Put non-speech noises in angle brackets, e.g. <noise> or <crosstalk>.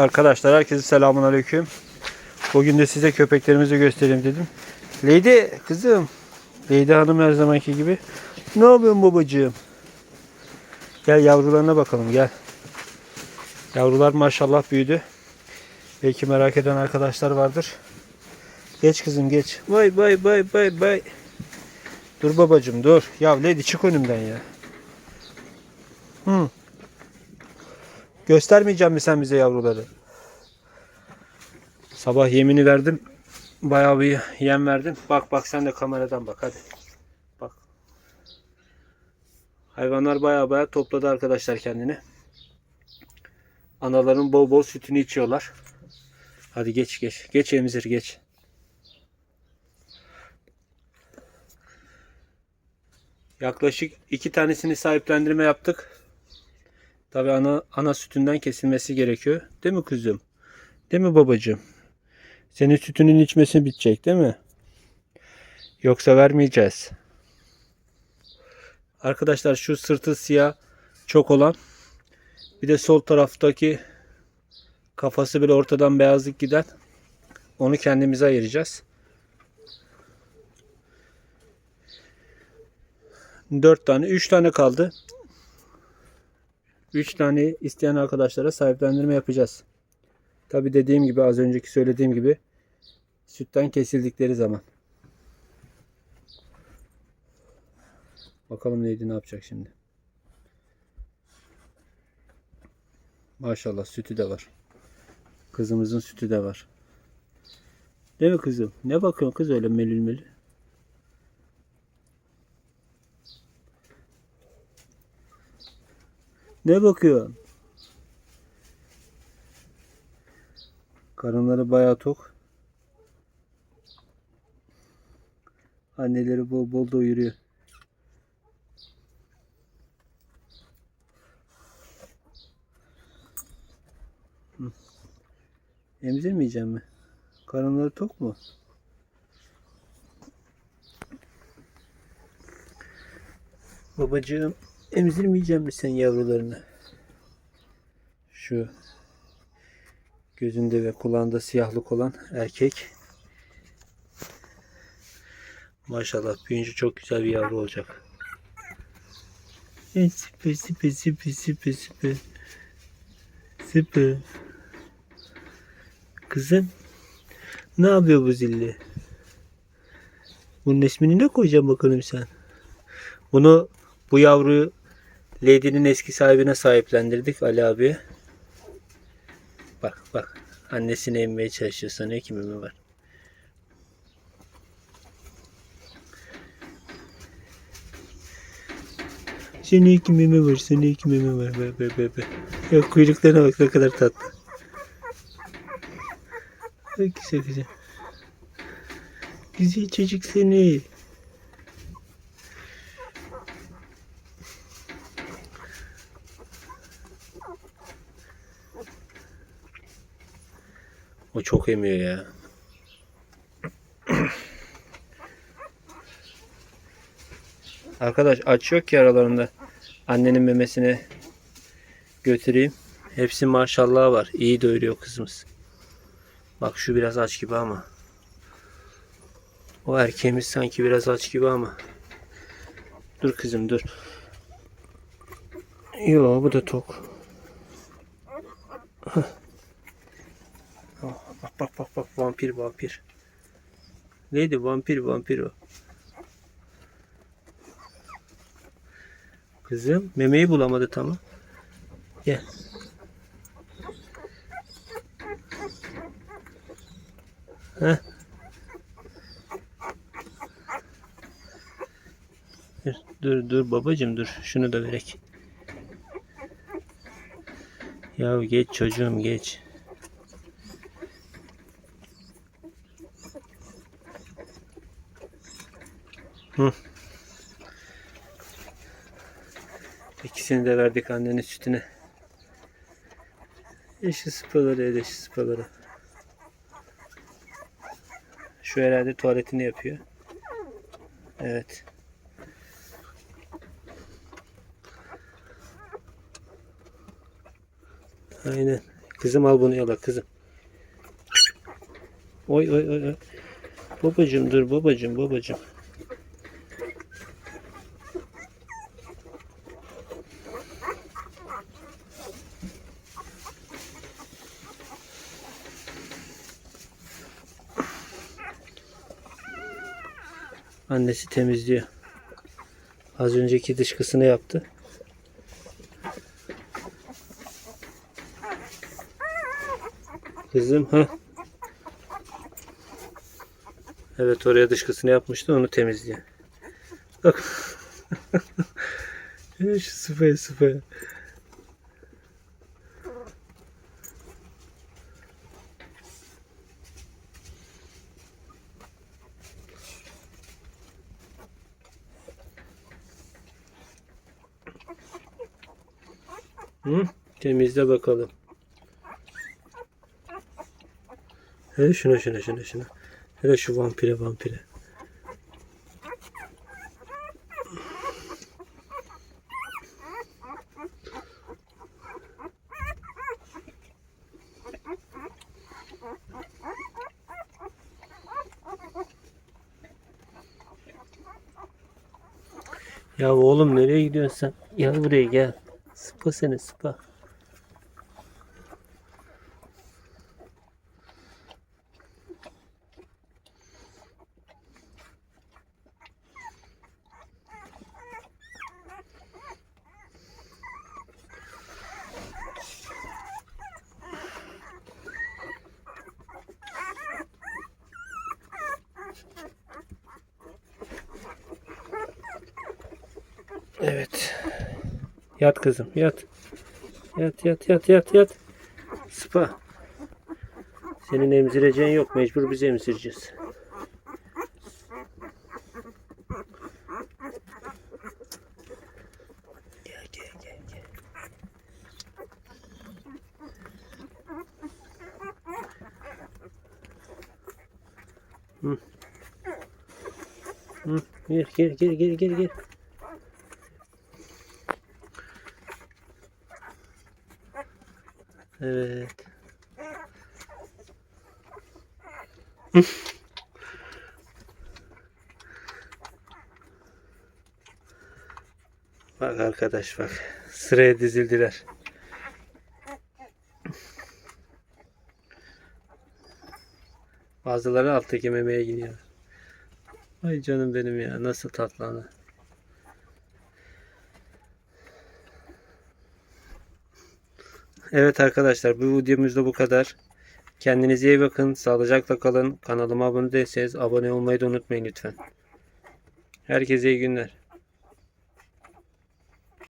Arkadaşlar herkese selamun aleyküm. Bugün de size köpeklerimizi göstereyim dedim. Lady kızım. Lady hanım her zamanki gibi. Ne yapıyorsun babacığım? Gel yavrularına bakalım gel. Yavrular maşallah büyüdü. Belki merak eden arkadaşlar vardır. Geç kızım geç. Vay vay vay vay vay. Dur babacığım dur. Ya Lady çık önümden ya. Hı. Göstermeyecek mi sen bize yavruları? Sabah yemini verdim. Bayağı bir yem verdim. Bak bak sen de kameradan bak hadi. Bak. Hayvanlar bayağı bayağı topladı arkadaşlar kendini. Anaların bol bol sütünü içiyorlar. Hadi geç geç. Geç emzir geç. Yaklaşık iki tanesini sahiplendirme yaptık. Tabii ana ana sütünden kesilmesi gerekiyor. Değil mi kuzum? Değil mi babacığım? Senin sütünün içmesi bitecek değil mi? Yoksa vermeyeceğiz. Arkadaşlar şu sırtı siyah çok olan bir de sol taraftaki kafası bile ortadan beyazlık giden onu kendimize ayıracağız. 4 tane, 3 tane kaldı. 3 tane isteyen arkadaşlara sahiplendirme yapacağız. Tabi dediğim gibi az önceki söylediğim gibi sütten kesildikleri zaman. Bakalım neydi ne yapacak şimdi. Maşallah sütü de var. Kızımızın sütü de var. Değil mi kızım? Ne bakıyorsun kız öyle melül melül? Ne bakıyorsun? Karınları bayağı tok. Anneleri bol bol doyuruyor. Emzirmeyeceğim mi? Karınları tok mu? Babacığım emzirmeyeceğim mi sen yavrularını? Şu gözünde ve kulağında siyahlık olan erkek. Maşallah büyüyünce çok güzel bir yavru olacak. E, Süper süper süper süper süper. Süper. Kızım ne yapıyor bu zilli? Bunun ismini ne koyacağım bakalım sen? Bunu bu yavruyu Lady'nin eski sahibine sahiplendirdik Ali abi. Bak bak annesini emmeye çalışıyor sana iki meme var. Senin iki meme var, senin iki meme var. Be, be, be, be. Ya kuyruklarına bak ne kadar tatlı. Güzel güzel. Güzel çocuk seni. O çok emiyor ya. Arkadaş aç yok ki aralarında. Annenin memesine götüreyim. Hepsi maşallah var. İyi doyuruyor kızımız. Bak şu biraz aç gibi ama. O erkeğimiz sanki biraz aç gibi ama. Dur kızım dur. Yo bu da tok. Hah. Bak bak bak vampir vampir. Neydi vampir vampir o. Kızım memeyi bulamadı tamam. Gel. Heh. Dur, dur dur babacım dur şunu da verek. Ya geç çocuğum geç. Hı. İkisini de verdik annenin sütüne. Eşi sıpaları el eşi sıpaları. Şu herhalde tuvaletini yapıyor. Evet. Aynen. Kızım al bunu yala kızım. Oy oy. oy. Babacım dur babacım babacım. Annesi temizliyor. Az önceki dışkısını yaptı. Kızım ha. Evet oraya dışkısını yapmıştı onu temizliyor. Bak. <laughs> Şu sıfaya Hı? Temizle bakalım. Hele şuna şuna şuna şuna. Hele şu vampire vampire. Ya oğlum nereye gidiyorsun sen? Gel buraya gel. Sıpa seni sıpa. Evet. Yat kızım yat. Yat yat yat yat yat. Sıpa. Senin emzireceğin yok. Mecbur biz emzireceğiz. Gel gel gel gel. Hı. Hı. Gel gel gel gel gel gel. Evet. bak arkadaş bak. Sıraya dizildiler. Bazıları alttaki memeye gidiyor. Ay canım benim ya. Nasıl tatlı Evet arkadaşlar bu videomuz da bu kadar. Kendinize iyi bakın. Sağlıcakla kalın. Kanalıma abone değilseniz abone olmayı da unutmayın lütfen. Herkese iyi günler.